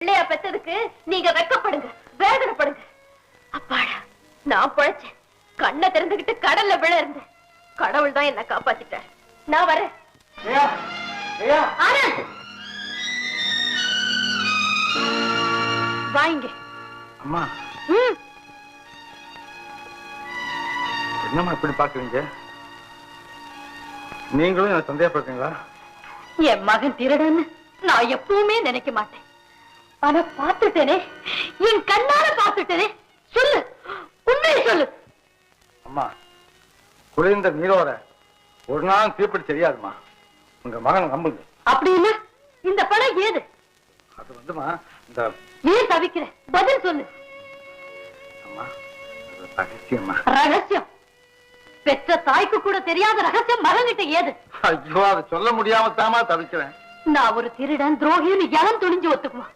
பிள்ளைய பெத்ததுக்கு நீங்க வெக்கப்படுங்க வேதனைப்படுங்க. அப்பாடா நான் பொழைச்சேன். கண்ணை திறந்துகிட்டு கடல்ல விழ இருந்தேன். கடவுள் தான் என்ன காப்பாத்திட்டார். நான் வரேன். வாங்க. அம்மா. ம். என்னம்மா இப்படி பாக்குறீங்க நீங்களும் எனக்கு சந்தேகப்படுறீங்களா என் மகன் திருடன்னு நான் எப்பவுமே நினைக்க மாட்டேன். ஆனா பார்த்துட்டேனே. என் கண்ணால பார்த்துட்டேனே. சொல்லு. உண்மையை சொல்லு. அம்மா குளிர்ந்த நீரோட ஒரு நாள் தீப்பிடி தெரியாதுமா உங்க மகன் நம்புங்க. அப்படின்னா இந்த படம் ஏது? அது வந்துமா இந்த ஏன் தவிக்கிற? பதில் சொல்லு. அம்மா ரகசியம்மா. ரகசியம். பெற்ற தாய்க்கு கூட தெரியாத ரகசியம் மகன்கிட்ட ஏது? ஐயோ அதை சொல்ல முடியாம தாமா தவிக்கிறேன். நான் ஒரு திருடன் துரோகின்னு எவன் துணிஞ்சு ஒத்துக்குவான்?